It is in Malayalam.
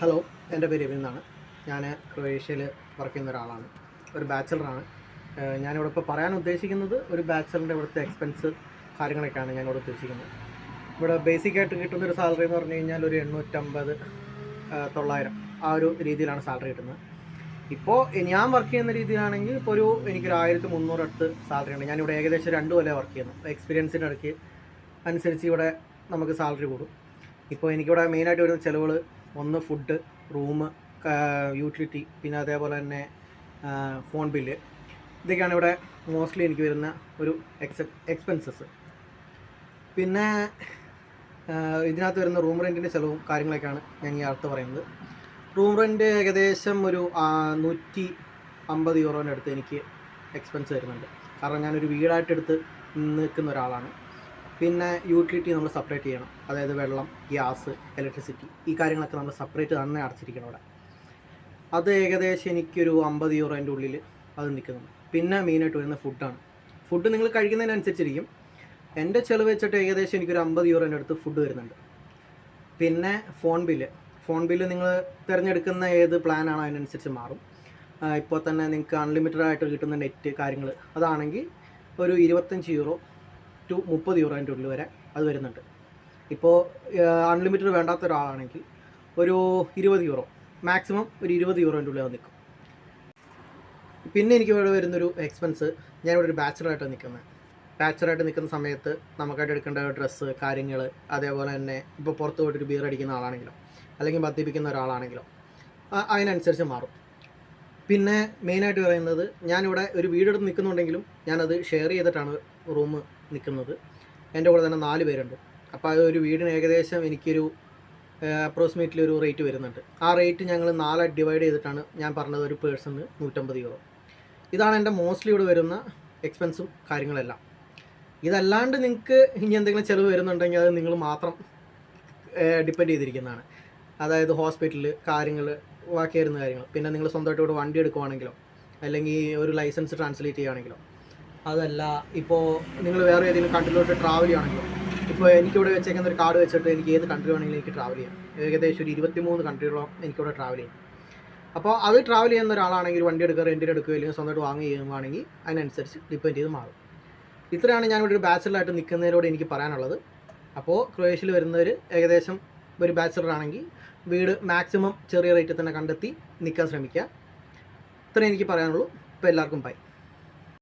ഹലോ എന്റെ പേര് എബിന്നാണ് എന്നാണ്. ഞാൻ ക്രൊയേഷ്യയിൽ വർക്ക് ചെയ്യുന്ന ഒരാളാണ്. ഒരു ബാച്ചിലറാണ് ഞാനിവിടെ ഇപ്പോൾ പറയാൻ ഉദ്ദേശിക്കുന്നത് ഒരു ബാച്ചിലറിന്റെ ഇവിടുത്തെ എക്സ്പെൻസ് കാര്യങ്ങളൊക്കെയാണ് ഞാനിവിടെ ഉദ്ദേശിക്കുന്നത്. ഇവിടെ ബേസിക് ആയിട്ട് കിട്ടുന്ന ഒരു സാലറി എന്ന് പറഞ്ഞു കഴിഞ്ഞാൽ ഒരു എണ്ണൂറ്റമ്പത് തൊള്ളായിരം ആ ഒരു രീതിയിലാണ് സാലറി കിട്ടുന്നത്. ഇപ്പോൾ ഞാൻ വർക്ക് ചെയ്യുന്ന രീതിയിലാണെങ്കിൽ ഇപ്പോൾ ഒരു എനിക്കൊരു ആയിരത്തി മുന്നൂറ് അടുത്ത് സാലറി ഉണ്ട്. ഞാനിവിടെ ഏകദേശം രണ്ട് കൊല്ലം വർക്ക് ചെയ്യുന്നു. എക്സ്പീരിയൻസിന്റെ ഇടയ്ക്ക് അനുസരിച്ച് ഇവിടെ നമുക്ക് സാലറി കൂടും. ഇപ്പോൾ എനിക്കിവിടെ മെയിനായിട്ട് വരുന്ന ചിലവുകൾ ഒന്ന് ഫുഡ് റൂം യൂട്ടിലിറ്റി പിന്നെ അതേപോലെ തന്നെ ഫോൺ ബില്ല് ഇതൊക്കെയാണ് ഇവിടെ മോസ്റ്റ്ലി എനിക്ക് വരുന്ന ഒരു എക്സ എക്സ്പെൻസസ് പിന്നെ ഇതിനകത്ത് വരുന്ന റൂം റെന്റിന്റെ ചിലവും കാര്യങ്ങളൊക്കെയാണ് ഞാൻ ഈ അടുത്ത് പറയുന്നത്. റൂം റെന്റ് ഏകദേശം ഒരു നൂറ്റി അമ്പത് യൂറോന്റെ അടുത്ത് എനിക്ക് എക്സ്പെൻസ് വരുന്നുണ്ട്. കാരണം ഞാനൊരു വീടായിട്ടെടുത്ത് നിൽക്കുന്ന ഒരാളാണ്. പിന്നെ യൂട്ടിലിറ്റി നമ്മൾ സെപ്പറേറ്റ് ചെയ്യണം. അതായത് വെള്ളം ഗ്യാസ് ഇലക്ട്രിസിറ്റി ഈ കാര്യങ്ങളൊക്കെ നമ്മൾ സെപ്പറേറ്റ് തന്നെ അടച്ചിരിക്കണം അവിടെ. അത് ഏകദേശം എനിക്കൊരു അമ്പത് യൂറോന്റെ ഉള്ളിൽ അത് നിൽക്കുന്നുണ്ട്. പിന്നെ മെയിനായിട്ട് വരുന്ന ഫുഡാണ് ഫുഡ് നിങ്ങൾ കഴിക്കുന്നതിനനുസരിച്ചിരിക്കും. എന്റെ ചിലവ് വെച്ചിട്ട് ഏകദേശം എനിക്കൊരു അമ്പത് യൂറോന്റെ അടുത്ത് ഫുഡ് വരുന്നുണ്ട്. പിന്നെ ഫോൺ ബില്ല് ഫോൺ ബില്ല് നിങ്ങൾ തിരഞ്ഞെടുക്കുന്ന ഏത് പ്ലാനാണോ അതിനനുസരിച്ച് മാറും. ഇപ്പോൾ തന്നെ നിങ്ങൾക്ക് അൺലിമിറ്റഡ് ആയിട്ട് കിട്ടുന്ന നെറ്റ് കാര്യങ്ങൾ അതാണെങ്കിൽ ഒരു ഇരുപത്തഞ്ച് യൂറോ ടു മുപ്പത് യൂറോന്റെ ഉള്ളിൽ വരെ അത് വരുന്നുണ്ട്. ഇപ്പോൾ അൺലിമിറ്റഡ് വേണ്ടാത്ത ഒരാളാണെങ്കിൽ ഒരു ഇരുപത് യൂറോ മാക്സിമം ഒരു ഇരുപത് യൂറോന്റെ ഉള്ളിൽ നിൽക്കും. പിന്നെ എനിക്ക് ഇവിടെ വരുന്നൊരു എക്സ്പെൻസ് ഞാനിവിടെ ഒരു ബാച്ചിലറായിട്ട് നിൽക്കുന്നത്. ബാച്ചിലറായിട്ട് നിൽക്കുന്ന സമയത്ത് നമുക്കായിട്ട് എടുക്കേണ്ട ഡ്രസ്സ് കാര്യങ്ങൾ അതേപോലെ തന്നെ ഇപ്പോൾ പുറത്ത് പോയിട്ട് ഒരു ബിയർ അടിക്കുന്ന ആളാണെങ്കിലോ അല്ലെങ്കിൽ മദ്യപിക്കുന്ന ഒരാളാണെങ്കിലോ അതിനനുസരിച്ച് മാറും. പിന്നെ മെയിനായിട്ട് പറയുന്നത് ഞാനിവിടെ ഒരു വീടെടുത്ത് നിൽക്കുന്നുണ്ടെങ്കിലും ഞാനത് ഷെയർ ചെയ്തിട്ടാണ് റൂം നിൽക്കുന്നത്. എന്റെ കൂടെ തന്നെ നാല് പേരുണ്ട്. അപ്പോൾ അത് ഒരു വീടിന് ഏകദേശം എനിക്കൊരു അപ്രോക്സിമേറ്റ്ലി ഒരു റേറ്റ് വരുന്നുണ്ട്. ആ റേറ്റ് ഞങ്ങൾ നാലായി ഡിവൈഡ് ചെയ്തിട്ടാണ് ഞാൻ പറഞ്ഞത് ഒരു പേഴ്സണ് നൂറ്റമ്പത് യൂറോ ഇതാണ് എന്റെ മോസ്റ്റ്ലി ഇവിടെ വരുന്ന എക്സ്പെൻസും കാര്യങ്ങളെല്ലാം. ഇതല്ലാണ്ട് നിങ്ങൾക്ക് ഇനി എന്തെങ്കിലും ചിലവ് വരുന്നുണ്ടെങ്കിൽ അത് നിങ്ങൾ മാത്രം ഡിപ്പെൻഡ് ചെയ്തിരിക്കുന്നതാണ്. അതായത് ഹോസ്പിറ്റൽ കാര്യങ്ങൾ ബാക്കി വരുന്ന കാര്യങ്ങൾ. പിന്നെ നിങ്ങൾ സ്വന്തമായിട്ട് ഇവിടെ വണ്ടി എടുക്കുവാണെങ്കിലോ അല്ലെങ്കിൽ ഒരു ലൈസൻസ് ട്രാൻസ്ലേറ്റ് ചെയ്യുകയാണെങ്കിലോ അതല്ല ഇപ്പോൾ നിങ്ങൾ വേറെ ഏതെങ്കിലും കൺട്രിയിലോട്ട് ട്രാവൽ ചെയ്യുകയാണെങ്കിലോ ഇപ്പോൾ എനിക്കിവിടെ വെച്ചേക്കുന്ന ഒരു കാർഡ് വെച്ചിട്ട് എനിക്ക് ഏത് കൺട്രി വേണമെങ്കിലും എനിക്ക് ട്രാവൽ ചെയ്യാം. ഏകദേശം ഒരു ഇരുപത്തിമൂന്ന് കൺട്രികളോളം എനിക്കിവിടെ ട്രാവൽ ചെയ്യാം. അപ്പോൾ അത് ട്രാവൽ ചെയ്യുന്ന ഒരാളാണെങ്കിൽ വണ്ടി എടുക്കുക റെന്റിന് എടുക്കുക അല്ലെങ്കിൽ സ്വന്തമായിട്ട് വാങ്ങി ചെയ്യുകയാണെങ്കിൽ അതിനനുസരിച്ച് ഡിപ്പെൻഡ് ചെയ്ത് മാറും. ഇത്രയാണ് ഞാനിവിടെ ഒരു ബാച്ചിലറായിട്ട് നിൽക്കുന്നതിനോട് എനിക്ക് പറയാനുള്ളത്. അപ്പോൾ ക്രൊയേഷ്യയിൽ വരുന്നവർ ഏകദേശം ഒരു ബാച്ചിലറാണെങ്കിൽ വീട് മാക്സിമം ചെറിയ റേറ്റിൽ തന്നെ കണ്ടെത്തി നിൽക്കാൻ ശ്രമിക്കുക. ഇത്രയും എനിക്ക് പറയാനുള്ളൂ. ഇപ്പോൾ എല്ലാവർക്കും ബൈ